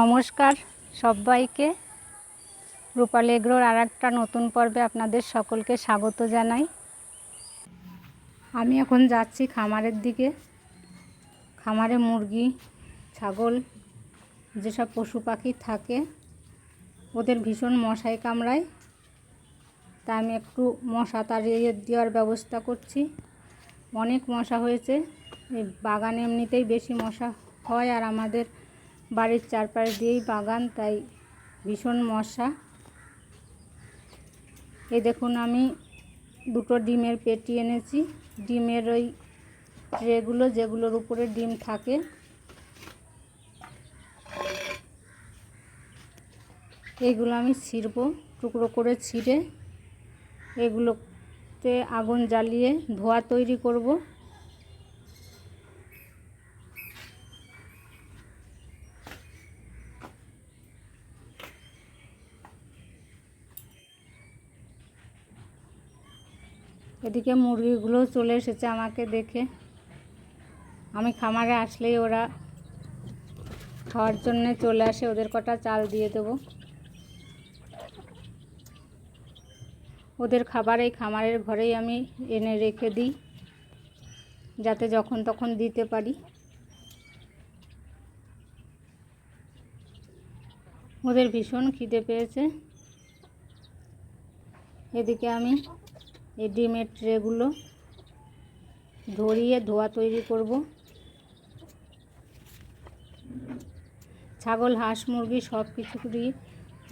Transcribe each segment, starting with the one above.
নমস্কার সবাইকে। রূপালী এগ্রোর আর একটা নতুন পর্বে আপনাদের সকলকে স্বাগত জানাই। আমি এখন যাচ্ছি খামারের দিকে। খামারে মুরগি, ছাগল, যেসব পশু পাখি থাকে, ওদের ভীষণ মশাই কামড়ায়। তা আমি একটু মশা তাড়িয়ে দেওয়ার ব্যবস্থা করছি। অনেক মশা হয়েছে। এই বাগানে এমনিতেই বেশি মশা হয় আর আমাদের বাড়ির চারপাশ দিয়েই বাগান, তাই ভীষণ মশা। এই দেখুন আমি দুটো ডিমের পেটি এনেছি। ডিমের ওই ট্রেগুলো যেগুলোর উপরে ডিম থাকে। এগুলো আমি ছিঁড়ব, টুকরো করে ছিঁড়ে। এগুলোতে আগুন জ্বালিয়ে ধোয়া তৈরি করব। এদিকে মুরগিগুলো চলে এসেছে আমাকে দেখে। আমি খামারে আসলেই ওরা খাওয়ার জন্য চলে আসে, ওদের কটা চাল দিয়ে দেবো। ওদের খাবার এই খামারের ঘরেই আমি এনে রেখে দিই, যাতে যখন তখন দিতে পারি। ওদের ভীষণ খিদে পেয়েছে। এদিকে আমি এই ডিমের ট্রেগুলো ধরিয়ে ধোয়া তৈরি করব। ছাগল, হাঁস, মুরগি সব কিছুরই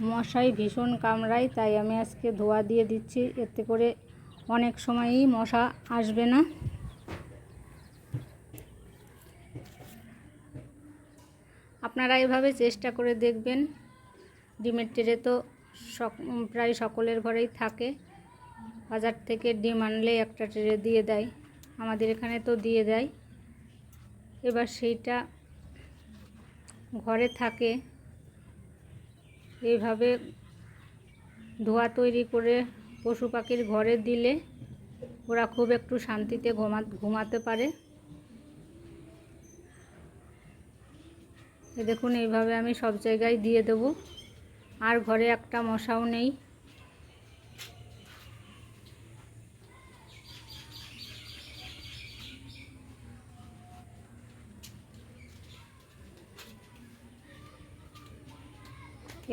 মশাই ভীষণ কামড়ায়, তাই আমি আজকে ধোয়া দিয়ে দিচ্ছি। এতে করে অনেক সময়ই মশা আসবে না। আপনারা এভাবে চেষ্টা করে দেখবেন। ডিমের ট্রে তো সক প্রায় সকলের ঘরেই থাকে। বাজার থেকে ডিম আনলেই একটা ট্রে দিয়ে দেয়। আমাদের এখানে তো দিয়ে দেয়। এবার সেইটা ঘরে থাকে। এইভাবে ধোয়া তৈরি করে পশু পাখির ঘরে দিলে ওরা খুব একটু শান্তিতে ঘুমা, ঘুমাতে পারে। দেখুন, এইভাবে আমি সব জায়গায় দিয়ে দেবো। আর ঘরে একটা মশাও নেই।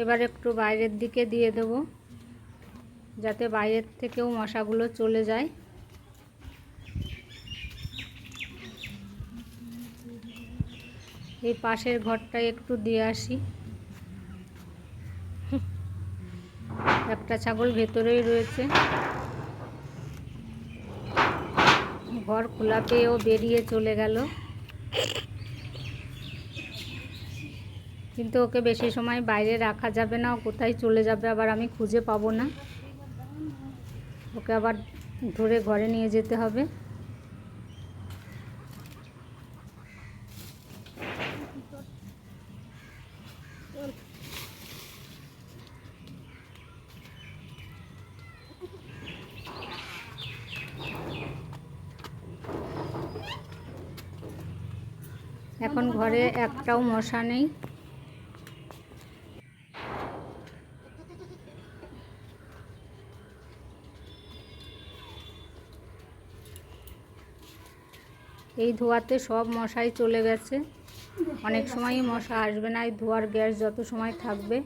এবার একটু বাইরের দিকে দিয়ে দেব, যাতে বাইরের থেকেও মশাগুলো চলে যায়। এই পাশের ঘরটায় একটু দিয়ে আসি। একটা ছাগল ভেতরেই রয়েছে। ঘর খোলা পেয়েও বেরিয়ে চলে গেল। কিন্তু ওকে বেশি সময় বাইরে রাখা যাবে না কোথায় চলে যাবে আবার আমি খুঁজে পাবো না। ওকে আবার ধরে ঘরে নিয়ে যেতে হবে। এখন ঘরে একটাও মশা নেই। এই ধোয়াতে সব মশাই চলে গেছে। অনেক সময়ই মশা আসবে না, এই ধোয়ার গ্যাস যত সময় থাকবে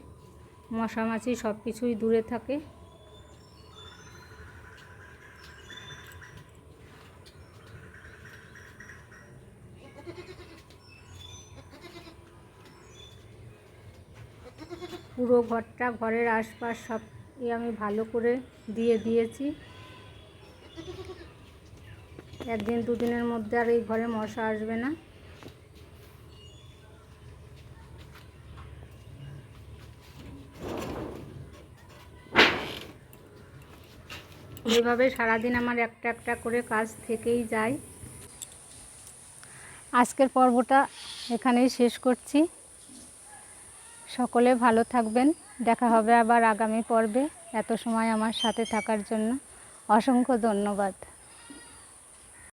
মশা মাছি সব কিছুই দূরে থাকে। পুরো ঘরটা, ঘরের আশপাশ সব আমি ভালো করে দিয়ে দিয়েছি। একদিন দুদিনের মধ্যে আর এই ঘরে মশা আসবে না। এইভাবে সারাদিন আমার একটা একটা করে কাজ থেকেই যায়। আজকের পর্বটা এখানেই শেষ করছি। সকলে ভালো থাকবেন। দেখা হবে আবার আগামী পর্বে। এত সময় আমার সাথে থাকার জন্য অসংখ্য ধন্যবাদ।